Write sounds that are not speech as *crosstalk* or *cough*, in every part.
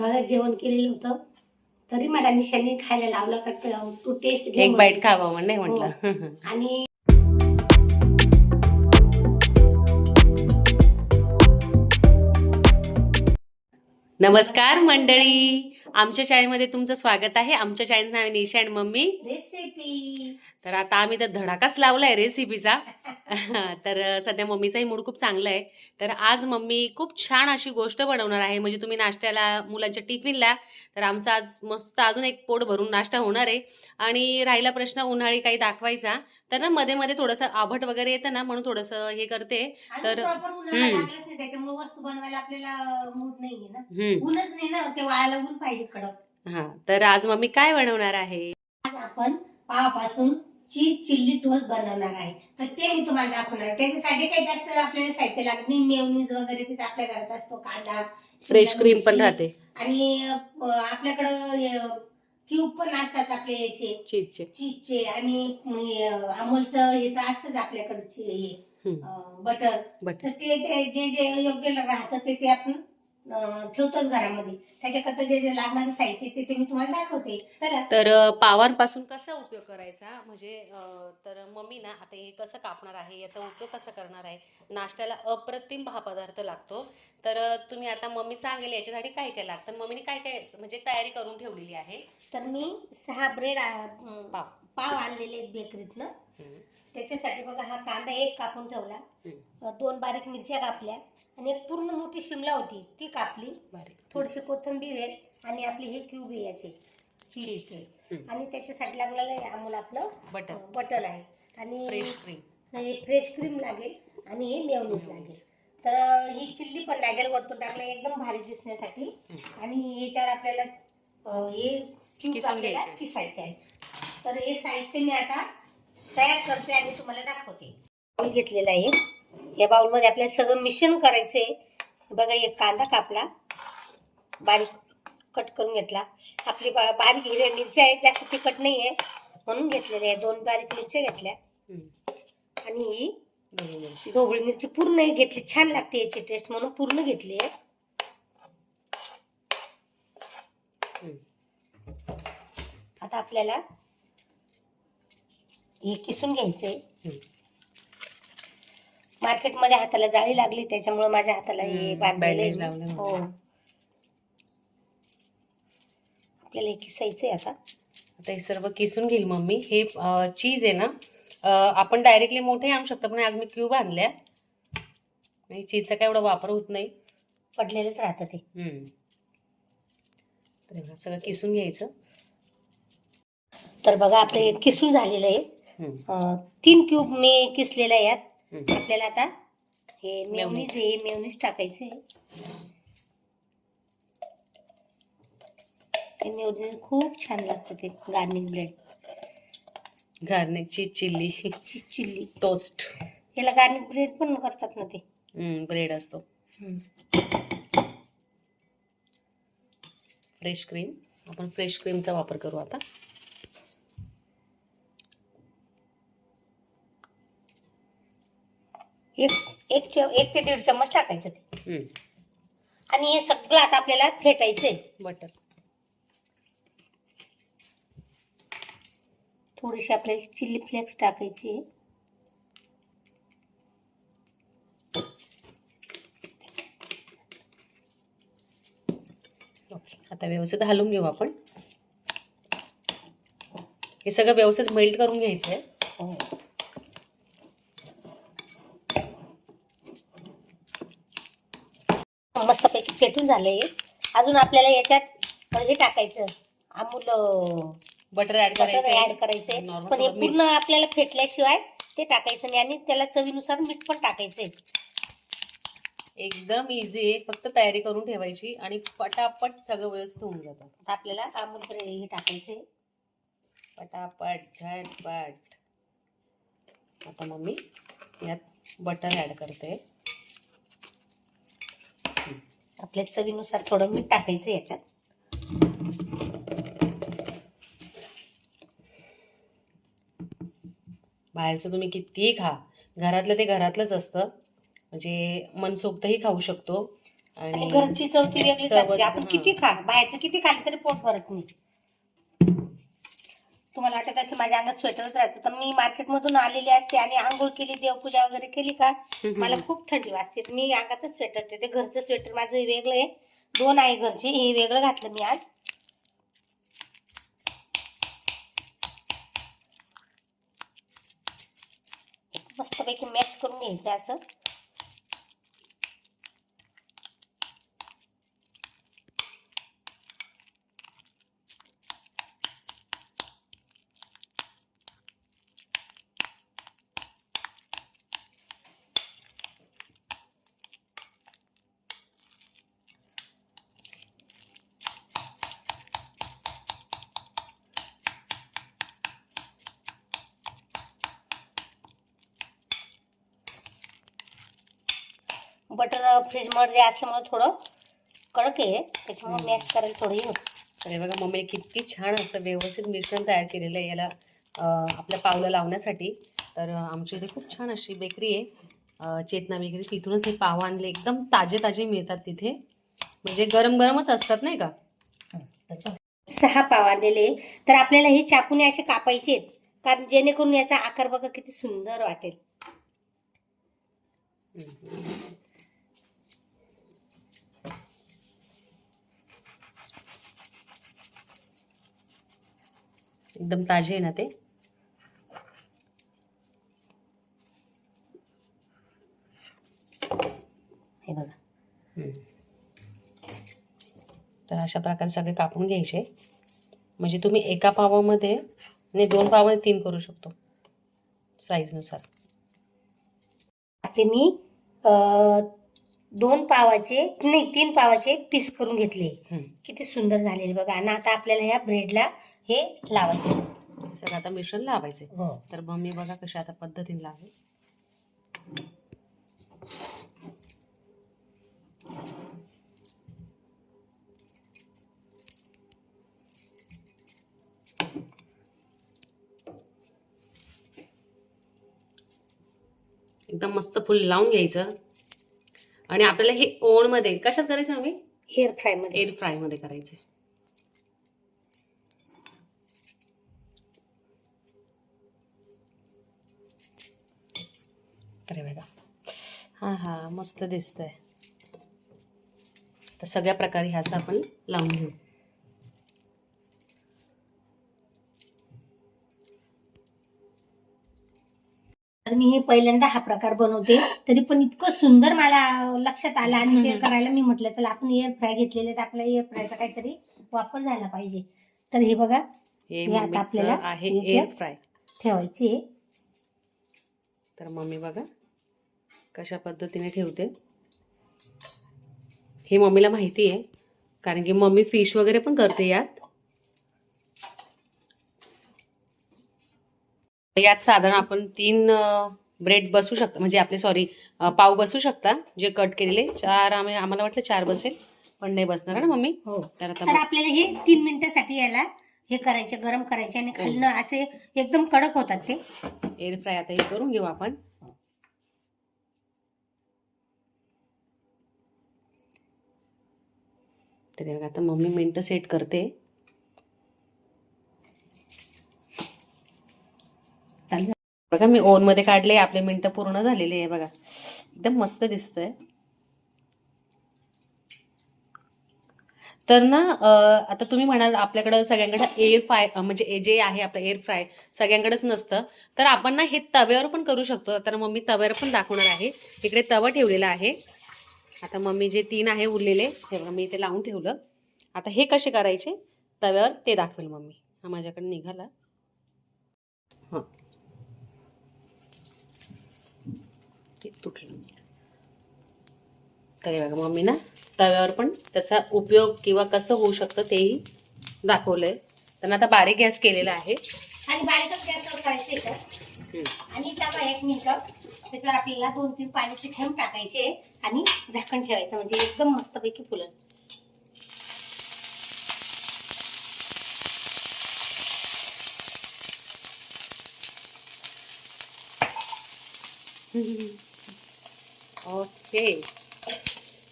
जेवण केलेलं होतं. तरी मला निशाने खायला लावला का त- तू टेस्ट घे एक. बाईट खावा म्हण नाही म्हटलं. आणि नमस्कार मंडळी. आमच्या चॅनलमध्ये तुमचं स्वागत आहे. आमच्या चॅनल नाव आहे निशा अँड मम्मी. रेसिपी तर आता आम्ही तर धडाकाच लावलाय रेसिपीचा *laughs* तर सध्या मम्मीचाही मूड खूप चांगला आहे तर आज मम्मी खूप छान अशी गोष्ट बनवणार आहे. म्हणजे तुम्ही नाश्त्याला मुलांच्या टिफिनला तर आमचा आज मस्त अजून एक पोट भरून नाश्ता होणार आहे. आणि राहिला प्रश्न उन्हाळी काही दाखवायचा. तर ना मध्ये मध्ये थोडंसं आभट वगैरे येतं ना म्हणून थोडंसं हे करते. तर- प्रॉपर उन्हाळा हम्म. लागलाच नाही त्याच्यामुळे वस्तू बनवायला आपल्याला मूड नाहीये ना. हम्म, ऊनच नाही ना ते वाळायला ऊन पाहिजे कडक. हा तर आज मम्मी काय बनवणार आहे? आज आपण पावापासून चीज चिल्ली टोस्ट बनवणार आहे. तर ते मी तुम्हाला दाखवणार. त्याच्यासाठी काही जास्त आपल्याला साहित्य लागत नाही. मेवनीज वगैरे तिथे आपल्या घरात असतो कांदा फ्रेश क्रीम पण. राहते. आणि आपल्याकडं क्यूब पण असतात आपले याचे. चीजचे. चीजचे आणि अमूलचं हे तर असतंच आपल्याकडचे हे बटर बट तर ते जे जे योग्य राहतं ते ते आपण ठेवतोच घरामध्ये. त्याच्याकरता जे लागणारं साहित्य ते ते मी तुम्हाला दाखवते. चला. तर पावांपासून कसा उपयोग करायचा? म्हणजे तर मम्मी ना आता हे कसं कापणार आहे? याचा उपयोग कसा करणार आहे? नाश्त्याला अप्रतिम हा पदार्थ लागतो. तर तुम्ही आता मम्मी सांगेल याच्यासाठी काय काय लागतं. मम्मीने काय काय म्हणजे तयारी करून ठेवलेली आहे? तर मी सहा ब्रेड पाव. पाव आणलेले आहेत बेकरीतनं त्याच्यासाठी बघा हा कांदा एक कापून ठेवला. दोन बारीक मिरच्या कापल्या. आणि एक पूर्ण मोठी शिमला होती ती कापली. थोडीशी कोथिंबीर आहे आणि आपली हे क्यूब आहे याचे. चीजचे. आणि त्याच्यासाठी लागलेलं आहे अमूल आपलं बटर. अं, बटर आहे. आणि फ्रेश क्रीम हे फ्रेश क्रीम लागेल आणि हे मेवनीज लागेल. तर ही चिल्ली पण लागेल वरतून टाकलं एकदम भारी दिसण्यासाठी. आणि याच्यावर आपल्याला हे आपल्याला. किसायचे आहे तर हे साहित्य मी आता तयार करते आणि तुम्हाला दाखवते. बाउल घेतलेला आहे. या बाउलमध्ये आपल्याला सगळं मिश्रण करायचं आहे बघा एक कांदा कापला. बारीक कट करून घेतला. आपली बा- बारीक हिरव्या मिरच्या आहेत. जास्त तिखट नाही आहे म्हणून घेतलेल्या आहे दोन बारीक मिरच्या घेतल्या. आणि ही ढोबळी मिरची. पूर्ण घेतली. छान लागते याची टेस्ट म्हणून पूर्ण घेतली आहे. आता आपल्याला हे किसून घ्यायचंय. मार्केटमध्ये हाताला जाळी लागली त्याच्यामुळे माझ्या हाताला हे बांधलेलं. आहे. हो. आपल्याला हे किसायचंय आता. आता हे सर्व किसून घेईल मम्मी. हे चीज आहे ना आपण डायरेक्टली मोठे आणू शकतो पण आज मी क्यूब आणल्या. आणि चीजचा काय एवढा वापर होत नाही. पडलेलंच राहतं ते सगळं किसून घ्यायचं. तर बघा आपलं हे किसून झालेलं आहे. तीन क्यूब मी किसलेलं यात. आपल्याला आता हे मेवनीज आहे मेवनीज टाकायचं आहे. खूप छान लागतं ते garlic bread garlic cheese chilli chilli toast याला गार्निक ब्रेड पण करतात ना ते. ब्रेड असतो. फ्रेश क्रीम आपण फ्रेश क्रीमचा वापर करू आता. एक एक च एक ते दीड चम्मच टाकायचं ते. हम्म, आणि हे सगळं आता आपल्याला फेटायचं आहे बटर. थोडीशी आपल्याला चिल्ली फ्लेक्स टाकायची. आहे ओके आता व्यवस्थित हलवून घेऊ आपण. हे सगळं व्यवस्थित मेल्ट करून घ्यायचं आहे हो. झालंय. अजून आपल्याला याच्यात हे टाकायचं. अमूल बटर ऍड बटर करायचं ऍड आहे. करायचंय पण हे. पूर्ण आपल्याला फेटल्याशिवाय ते टाकायचं नाही. आणि त्याला चवीनुसार मीठ पण टाकायचंय. एकदम इझी आहे. फक्त तयारी करून ठेवायची आणि पटापट सगळं व्यवस्थित होऊन जातं. आपल्याला अमूल हे टाकायचंय. पटापट झटपट. आता मम्मी यात बटर ऍड करते. आपल्या चवीनुसार थोडं मीठ टाकायचं याच्यात. बाहेरचं तुम्ही कितीही खा. घरातलं ते घरातलंच असतं. म्हणजे मनसोक्तही खाऊ शकतो. आणि घरची चव ती वेगळीच असते. आपण. किती खा. बाहेरचं किती खाल्लं तरी पोट भरत नाही. तुम्हाला वाटत असं माझ्या अंगात स्वेटरच राहतं तर मी मार्केटमधून आलेली असते आणि आंघोळ केली देवपूजा वगैरे केली का. मला खूप थंडी वाजते. मी अंगातच स्वेटर ठेवते. घरचं स्वेटर माझं वेगळं आहे. दोन आहे घरचे हे वेगळं घातलं मी आज. मस्तपैकी मॅश करून घ्यायचं असं. बटर फ्रीजमध्ये असल्यामुळे थोडं कडक आहे. त्याच्यामुळे मॅश करायला थोडं होतं. हे बघा मम्मीने किती छान असं व्यवस्थित मिश्रण तयार केलेलं आहे याला आपल्या पावलं लावण्यासाठी. तर आमच्या इथे खूप छान अशी बेकरी आहे. चेतना बेकरी. तिथूनच हे पाव आणले. एकदम ताजे ताजे मिळतात तिथे. म्हणजे गरम गरमच असतात नाही का? सहा पाव आणलेले तर आपल्याला हे चाकूने असे कापायचे आहेत. कारण जेणेकरून याचा आकार बघा किती सुंदर वाटेल. एकदम ताजे आहे ना ते. हे बघा. तर अशा प्रकारे सगळे कापून घ्यायचे. म्हणजे तुम्ही एका पावामध्ये नाही दोन पावामध्ये तीन करू शकतो. साईजनुसार आपले मी दोन पावाचे नाही तीन पावाचे पीस करून घेतले. किती सुंदर झालेले बघा. आणि आता आपल्याला ह्या ब्रेडला हे लावायचं. सगळं आता मिश्रण लावायचे. हो. तर मग मी बघा कशा आता पद्धतीने लावेल एकदम मस्त फुल लावून घ्यायचं. आणि आपल्याला हे ओव्हनमध्ये कशात करायचं आम्ही? एअर फ्रायमध्ये एअर फ्रायमध्ये करायचं. अरे बघा हां हां मस्त दिसतंय. तर सगळ्या प्रकारे ह्याचं आपण लावून घेऊ. तर मी हे पहिल्यांदा हा प्रकार बनवते. तरी पण इतकं सुंदर मला लक्षात आलं आणि ते करायला मी म्हटलं चला आपण एअर फ्राय घेतलेले तर आपल्या एअर फ्रायचा काहीतरी वापर झाला पाहिजे. तर हे बघा हे आता आपल्याला आहे एअर फ्राय ठेवायचे. तर मम्मी बघा. कशा पद्धतीने ठेवते. हे मम्मीला माहिती आहे कारण की मम्मी फिश वगैरे पण करते यात. यात साधारण आपण तीन ब्रेड बसू शकता म्हणजे आपले सॉरी पाव बसू शकता जे कट केलेले. चार आम्ही आम्हाला वाटलं चार बसेल पण नाही बसणार ना मम्मी? हो. तर आता तर आपल्याला हे तीन मिनिटासाठी याला हे करायचे गरम करायचे आणि खालनं असे एकदम कडक होतात ते. एअर फ्राय आता हे करून घेऊ आपण. तर बघा आता मम्मी मिनटं सेट करते. चालेल. बघा मी ओनमध्ये मध्ये काढले आपले मिनटं पूर्ण झालेले आहे बघा. एकदम मस्त दिसतंय. तर ना आता तुम्ही म्हणाल आपल्याकडं सगळ्यांकडं एअर फ्राय म्हणजे जे आहे आपलं एअर फ्राय सगळ्यांकडेच नसतं. तर आपण ना हे तव्यावर पण करू शकतो. तर मम्मी तव्यावर पण दाखवणार आहे. इकडे तवा ठेवलेला आहे. आता मम्मी जे तीन आहे उरलेले हे बघा मी इथे लावून ठेवलं. आता हे कसे करायचे? तव्यावर ते दाखवेल मम्मी. हा माझ्याकडे निघाला. हां. ते तुटलं. तर बघा मम्मी ना तव्यावर पण त्याचा उपयोग किंवा कसं होऊ शकतं तेही दाखवलंय. तर आता बारीक गॅस केलेला आहे. आणि बारीकच गॅसवर करायचे आणि तवा एक मिनिट. त्याच्यावर आपल्याला दोन तीन पाण्याचे थेंब टाकायचे आणि झाकण ठेवायचं म्हणजे एकदम मस्तपैकी फुलं ओके.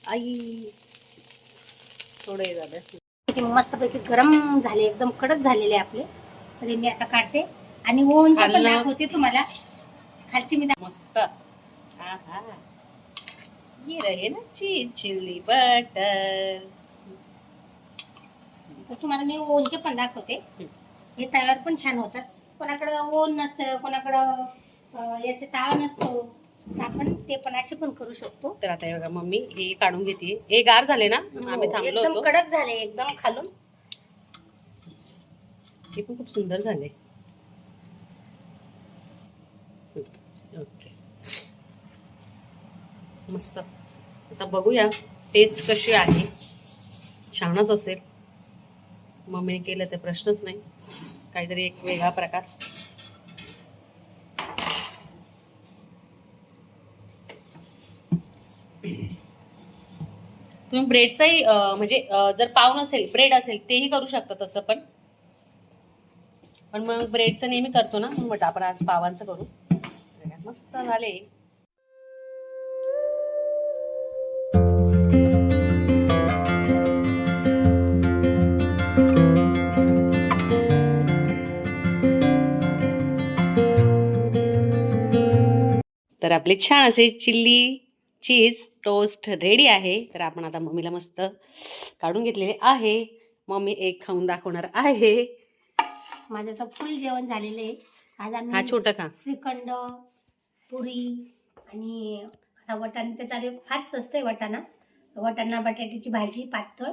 आई थोडे झालं. किती मस्तपैकी गरम झाले एकदम कडक झालेले आपले. तर मी आता काढते. आणि ओव्हनच्या पण. दाखवते तुम्हाला. खालची मी मस्त. ये रहे ना चीज चिल्ली बटर. तर तुम्हाला मी ओव्हनचे पण दाखवते. हे तव्यावर पण छान होतात. कोणाकडं ओव्हन नसतं कोणाकडं याचे तावा नसतो. आपण ते पण असे पण करू शकतो. तर आता हे बघा मम्मी हे काढून घेते. हे गार झाले ना? आम्ही हो, थांबलो एकदम कडक झाले एकदम खालून. हे पण खूप सुंदर झाले ओके मस्त. आता बघूया टेस्ट कशी आहे. छानच असेल. मम्मीने केलं तर प्रश्नच नाही. काहीतरी एक वेगळा प्रकार. तुम्ही ब्रेडचाही म्हणजे जर पाव नसेल ब्रेड असेल तेही करू शकता तसं पण. पण मग ब्रेडचं नेहमी करतो ना म्हणून म्हटलं आपण आज पावांचं करू. मस्त झाले. तर आपले छान असे चिल्ली चीज टोस्ट रेडी आहे. तर आपण आता मम्मीला मस्त काढून घेतलेले आहे. मम्मी एक खाऊन दाखवणार आहे. माझं तर फुल जेवण झालेलं आहे. आज आम्ही हा, छोटं खा. श्रीखंड पुरी आणि आता वटाणे तर चालू आहे. फार स्वस्त आहे वटाणा. वटाणा बटाट्याची भाजी पातळ.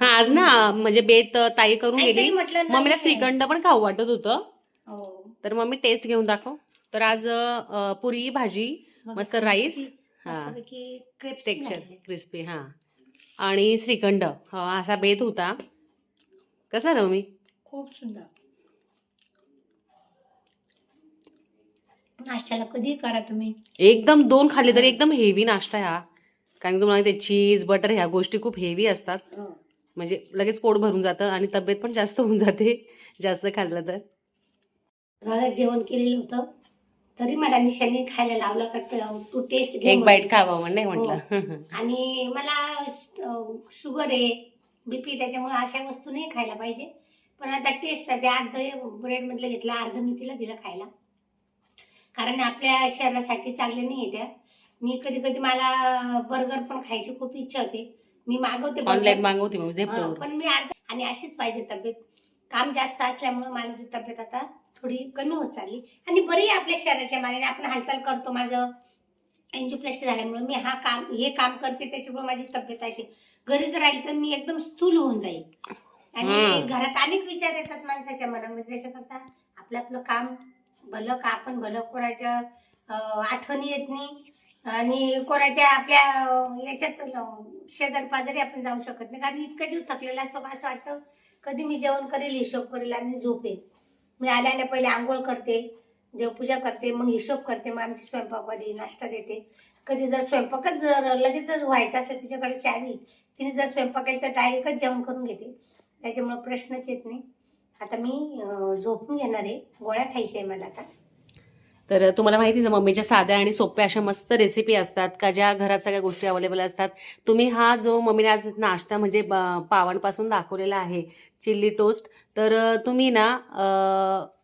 हा आज ना म्हणजे बेत ताई करून काहीतरी गेली. म्हटलं मम्मीला. श्रीखंड पण खाऊ वाटत होतं. हो. तर मम्मी टेस्ट घेऊन दाखव. तर आज अं, पुरी भाजी मस्त राईस हा. टेक्स्चर. क्रिस्पी हा. आणि श्रीखंड हा असा बेत होता. कसा ना मी? खूप सुंदर. नाश्त्याला कधी करा तुम्ही? एकदम दोन खाल्ले तरी एकदम हेवी नाश्ता हा. कारण की तुम्हाला ते चीज बटर ह्या गोष्टी खूप हेवी असतात. म्हणजे लगेच पोट भरून जातं आणि तब्येत पण जास्त होऊन जाते. जास्त खाल्लं तर. जेवण केलेलं होतं. तरी मला निशाने खायला लावला का त- टेस्ट घे एक. बाईट खावा नाही म्हटलं. आणि मला शुगर आहे बीपी त्याच्यामुळे अशा वस्तू नाही खायला पाहिजे. पण आता टेस्ट ते अर्ध ब्रेड मधलं घेतलं अर्ध मी तिला दिलं खायला. कारण आपल्या शरीरासाठी चांगले नाही त्या. मी कधी कधी मला बर्गर पण खायची खूप इच्छा होते. मी मागवते. ऑनलाईन मागवते हा, पण मी अर्ध आणि अशीच पाहिजे तब्येत. काम जास्त असल्यामुळे माझी तब्येत आता थोडी कमी होत चालली. आणि बरी आपल्या शरीराच्या मानाने आपण हालचाल करतो. माझं एन्जिओप्लास्टी झाल्यामुळे मी हा काम हे काम करते त्याच्यामुळे माझी तब्येत अशी घरी जर राहिली तर मी एकदम स्थूल होऊन जाईल. आणि. घरात अनेक विचार येतात माणसाच्या मनामध्ये. त्याच्याकरता आपलं आपलं काम भलं का आपण भलं कोणाच्या आठवणी येत नाही. आणि कोणाच्या आपल्या याच्यात शेजारी पाजारी आपण जाऊ शकत नाही. कारण इतका जीव थकलेला असतो असं वाटतं कधी मी जेवण करेल हिशोब करेल आणि झोपेल. मी आल्याने पहिले आंघोळ करते देवपूजा करते मग हिशोब करते मग आमची स्वयंपाकवाली नाश्ता देते. कधी जर स्वयंपाकच जर लगेच जर व्हायचा असेल तिच्याकडे चावी तिने जर स्वयंपाक केला तर डायरेक्टच जेवण करून घेते. त्याच्यामुळे प्रश्नच येत नाही. आता मी झोपून घेणार आहे. गोळ्या खायच्या आहे मला आता. तर तुम्हाला माहितीच आहे मम्मीच्या साध्या आणि सोप्या अशा मस्त रेसिपी असतात का ज्या घरात सगळ्या गोष्टी अवेलेबल असतात तुम्ही हा जो मम्मीने आज नाश्ता म्हणजे पावांपासून दाखवलेला आहे चिल्ली टोस्ट तर तुम्ही ना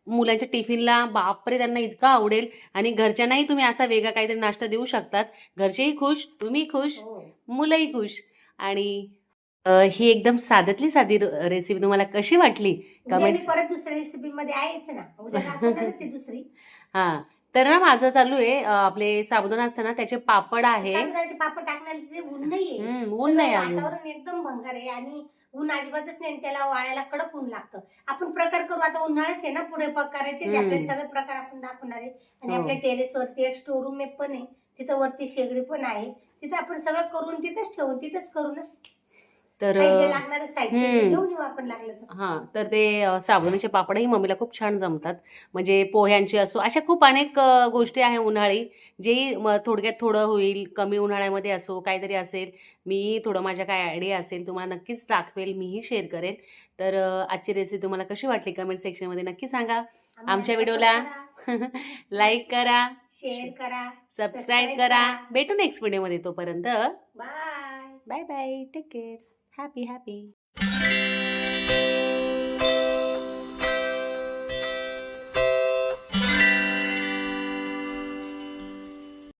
मुलांच्या टिफिनला बापरे त्यांना इतका आवडेल आणि घरच्यांनाही तुम्ही असा वेगळा काहीतरी नाश्ता देऊ शकतात. घरचेही खुश तुम्ही खुश मुलंही खुश. आणि ही एकदम साध्यातली साधी रेसिपी तुम्हाला कशी वाटली? कमेंट्स परत दुसऱ्या रेसिपी मध्ये आहेच ना. दुसरी. *laughs* हा. तर ना माझं चालू आहे आपले साबुदाणा असताना त्याचे पापड आहे. साबुदाण्याचे पापड टाकण्याचे ऊन नाहीये. हम्म, ऊन नाही सगळं अजून. वातावरण एकदम भंगार आहे आणि ऊन अजिबातच नाही आणि त्याला वाळायला कडक ऊन लागतं. आपण प्रकार करू आता उन्हाळ्याच आहे ना पुढे करायचे हम्म. आपले सगळे प्रकार आपण दाखवणार आहे. आणि हो. आपल्या टेरेस वरती एक स्टोर रूम पण आहे. तिथं वरती शेगडी पण आहे. तिथं आपण सगळं करून तिथंच ठेवू तिथंच करू ना. तर हा तर ते साबुदाण्याचे पापडही मम्मीला खूप छान जमतात. म्हणजे पोह्यांची असो अशा खूप अनेक गोष्टी आहे उन्हाळी जे थोडक्यात थोडं होईल कमी उन्हाळ्यामध्ये असो काहीतरी असेल मी थोडं माझ्या काय आयडिया असेल तुम्हाला नक्कीच दाखवेल मीही शेअर करेन. तर आजची रेसिपी तुम्हाला कशी वाटली कमेंट सेक्शनमध्ये नक्की सांगा. आमच्या व्हिडिओला लाईक करा. *laughs* शेअर करा. सबस्क्राईब करा. भेटू नेक्स्ट व्हिडिओमध्ये तोपर्यंत. Bye bye bye take care happy, happy.